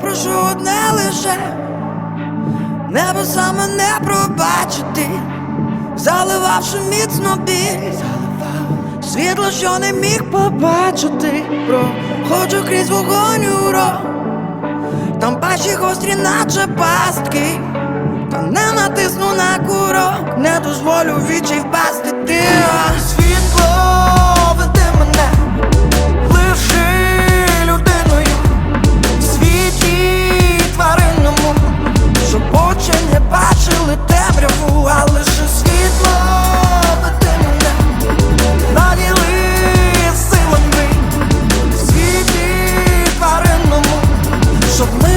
прошу одне лише. Небеса мене пробачити, заливавши міцно біль, світло, що не міг побачити, проходжу крізь вогонь у рот, там пащі гострі, наче пастки, та не натисну на курок, не дозволю вічі впасти. Ти. Мене щоб ми.